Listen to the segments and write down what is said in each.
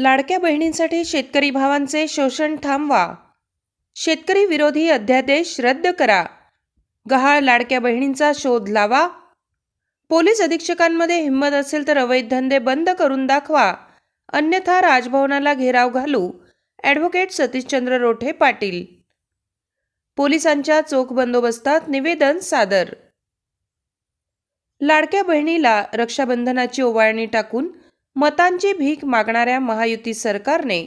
लाडक्या बहिणींसाठी शेतकरी भावांचे शोषण थांबवा. शेतकरी विरोधी अध्यादेश रद्द करा. गहाळ लाडक्या बहिणींचा शोध लावा. पोलीस अधीक्षकांमध्ये हिंमत असेल तर अवैध धंदे बंद करून दाखवा. अन्यथा राजभवनाला घेराव घालू. ॲडव्होकेट सतीशचंद्र रोठे पाटील. पोलिसांच्या चोख बंदोबस्तात निवेदन सादर. लाडक्या बहिणीला रक्षाबंधनाची ओवाळणी टाकून मतांची भीक मागणाऱ्या महायुती सरकारने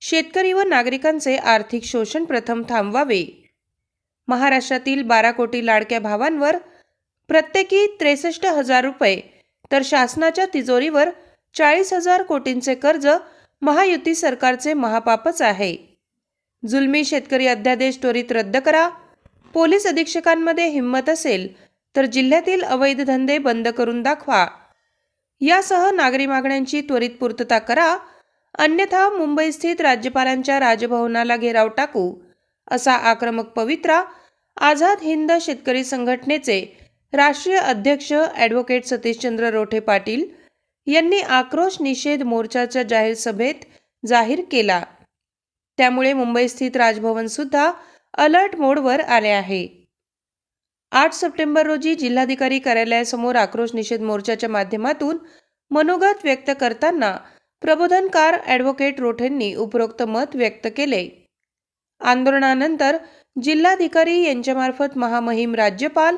शेतकरी व नागरिकांचे आर्थिक शोषण प्रथम थांबवावे. महाराष्ट्रातील बारा कोटी लाडक्या भावांवर प्रत्येकी त्रेसष्ट हजार रुपये तर शासनाच्या तिजोरीवर चाळीस हजार कोटींचे कर्ज महायुती सरकारचे महापापच आहे. जुलमी शेतकरी अध्यादेश त्वरित रद्द करा. पोलीस अधीक्षकांमध्ये हिंमत असेल तर जिल्ह्यातील अवैध धंदे बंद करून दाखवा. यासह नागरी मागण्यांची त्वरित पूर्तता करा. अन्यथा मुंबईस्थित राज्यपालांच्या राजभवनाला घेराव टाकू असा आक्रमक पवित्रा आझाद हिंद शेतकरी संघटनेचे राष्ट्रीय अध्यक्ष ॲडव्होकेट सतीशचंद्र रोठे पाटील यांनी आक्रोश निषेध मोर्चाच्या जाहीर सभेत जाहीर केला. त्यामुळे मुंबईस्थित राजभवनसुद्धा राजभवन सुद्धा अलर्ट मोडवर आले आहे. आठ सप्टेंबर रोजी जिल्हाधिकारी कार्यालयासमोर आक्रोश निषेध मोर्चाच्या माध्यमातून मनोगत व्यक्त करताना प्रबोधनकार ॲडव्होकेट रोठेंनी उपरोक्त मत व्यक्त केले. आंदोलनानंतर जिल्हाधिकारी यांच्यामार्फत महामहिम राज्यपाल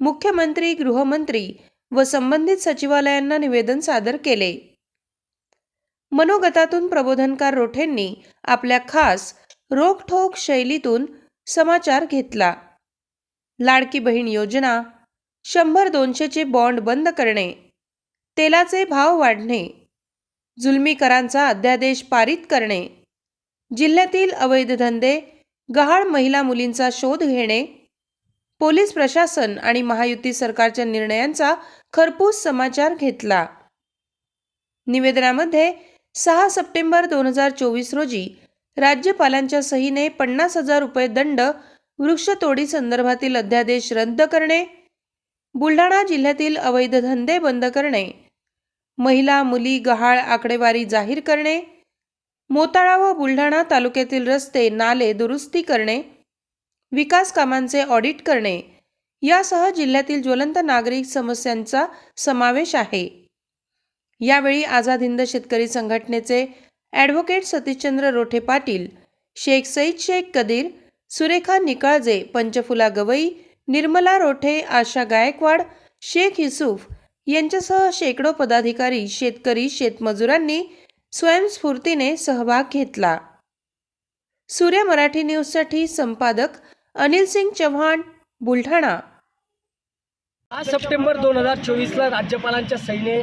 मुख्यमंत्री गृहमंत्री व संबंधित सचिवालयांना निवेदन सादर केले. मनोगतातून प्रबोधनकार रोठेंनी आपल्या खास रोखठोक शैलीतून समाचार घेतला. लाडकी बहीण योजना शंभर दोनशेचे बॉन्ड बंद करणे तेलाचे भाव वाढणे जुलमी करांचा अध्यादेश पारित करणे जिल्ह्यातील अवैध धंदे गहाळ महिला मुलींचा शोध घेणे पोलीस प्रशासन आणि महायुती सरकारच्या निर्णयांचा खरपूस समाचार घेतला. निवेदनामध्ये सहा सप्टेंबर दोन हजार चोवीस रोजी राज्यपालांच्या सहीने पन्नास हजार रुपये दंड वृक्षतोडी संदर्भातील अध्यादेश रद्द करणे बुलढाणा जिल्ह्यातील अवैध धंदे बंद करणे महिला मुली गहाळ आकडेवारी जाहीर करणे मोताळा व बुलढाणा तालुक्यातील रस्ते नाले दुरुस्ती करणे विकास कामांचे ऑडिट करणे यासह जिल्ह्यातील ज्वलंत नागरिक समस्यांचा समावेश आहे. यावेळी आझाद हिंद शेतकरी संघटनेचे ॲडव्होकेट सतीशचंद्र रोठे पाटील शेख सईद शेख कदीर सुरेखा निकाळजे पंचफुला गवई निर्मला रोठे आशा गायकवाड शेख युसुफ यांच्यासह शेकडो पदाधिकारी शेतकरी शेतमजुरांनी स्वयंस्फूर्तीने सहभाग घेतला. सूर्य मराठी न्यूजसाठी संपादक अनिल सिंग चव्हाण बुलढाणा. आज सप्टेंबर दोन हजार चोवीसला राज्यपालांच्या सहीने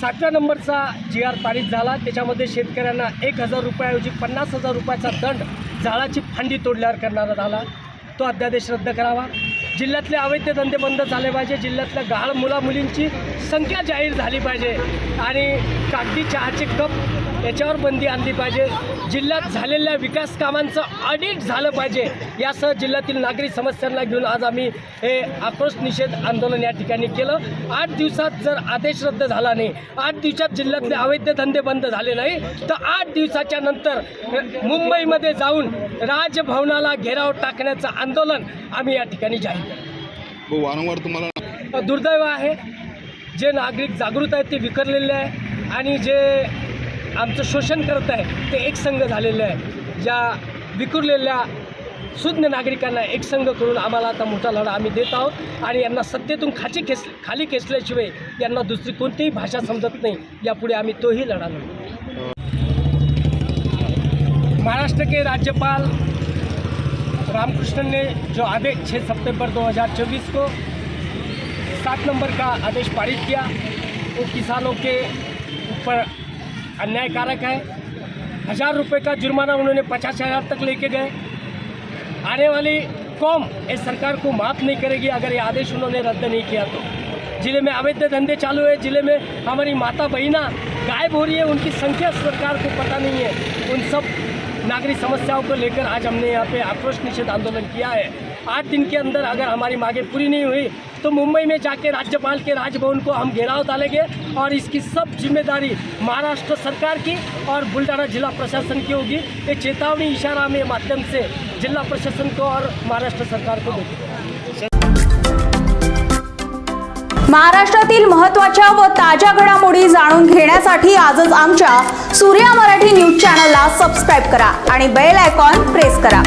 सातव्या नंबरचा जी आर पारित झाला. त्याच्यामध्ये शेतकऱ्यांना एक हजार रुपयाऐवजी पन्नास हजार रुपयाचा दंड झाडाची फांदी तोडल्यावर करणारा झाला. तो अध्यादेश रद्द करावा. जिल्ह्यातले अवैध धंदे बंद झाले पाहिजे. जिल्ह्यातल्या गहाळ मुलामुलींची संख्या जाहीर झाली पाहिजे. आणि कागदी चहाचे कप याच्यावर बंदी आणली पाहिजे. जिल्ह्यात झालेल्या विकास कामांचं ऑडिट झालं पाहिजे. यासह जिल्ह्यातील नागरी समस्यांना घेऊन आज आम्ही हे आक्रोश निषेध आंदोलन या ठिकाणी केलं. आठ दिवसात जर आदेश रद्द झाला नाही आठ दिवसात जिल्ह्यातले अवैध धंदे बंद झाले नाही तर आठ दिवसाच्या नंतर मुंबईमध्ये जाऊन राजभवनाला घेराव टाकण्याचं आंदोलन आम्ही या ठिकाणी जाहीर केलं. व वारंवार तुम्हाला दुर्दैव आहे जे नागरिक जागृत आहेत ते विखरलेले आहे. आणि जे आमचं शोषण करत आहे ते एकसंघ झालेलं आहे. ज्या विखुरलेल्या सुज्ञ नागरिकांना एकसंघ करून आम्हाला आता मोठा लढा आम्ही देत आहोत आणि यांना सत्तेतून खाची खेच खाली खेचल्याशिवाय यांना दुसरी कोणतीही भाषा समजत नाही. यापुढे आम्ही तोही लढा लढू. महाराष्ट्र के राज्यपाल रामकृष्णन ने जो आदेश 6 सितंबर 2024 को सात नंबर का आदेश पारित किया वो किसानों के ऊपर अन्यायकारक है। हज़ार रुपए का जुर्माना उन्होंने पचास हज़ार तक लेके गए। आने वाली कौम इस सरकार को माफ़ नहीं करेगी, अगर ये आदेश उन्होंने रद्द नहीं किया तो। ज़िले में अवैध धंधे चालू है, ज़िले में हमारी माता बहिना गायब हो रही है, उनकी संख्या सरकार को पता नहीं है। उन सब नागरिक समस्याओं को लेकर आज हमने यहाँ पे आक्रोश निषेध आंदोलन किया है। आठ दिन के अंदर अगर हमारी मांगे पूरी नहीं हुई तो मुंबई में जाके राज्यपाल के राजभवन को हम घेराव डालेंगे और इसकी सब जिम्मेदारी महाराष्ट्र सरकार की और बुल्डाना जिला प्रशासन की होगी। ये चेतावनी इशारा में माध्यम से जिला प्रशासन को और महाराष्ट्र सरकार को देंगे महाराष्ट्रातील महत्त्वाच्या व ताज्या घडामोडी जाणून घेण्यासाठी आजच आमच्या सूर्या मराठी न्यूज चॅनलला सबस्क्राईब करा आणि बेल आयकॉन प्रेस करा.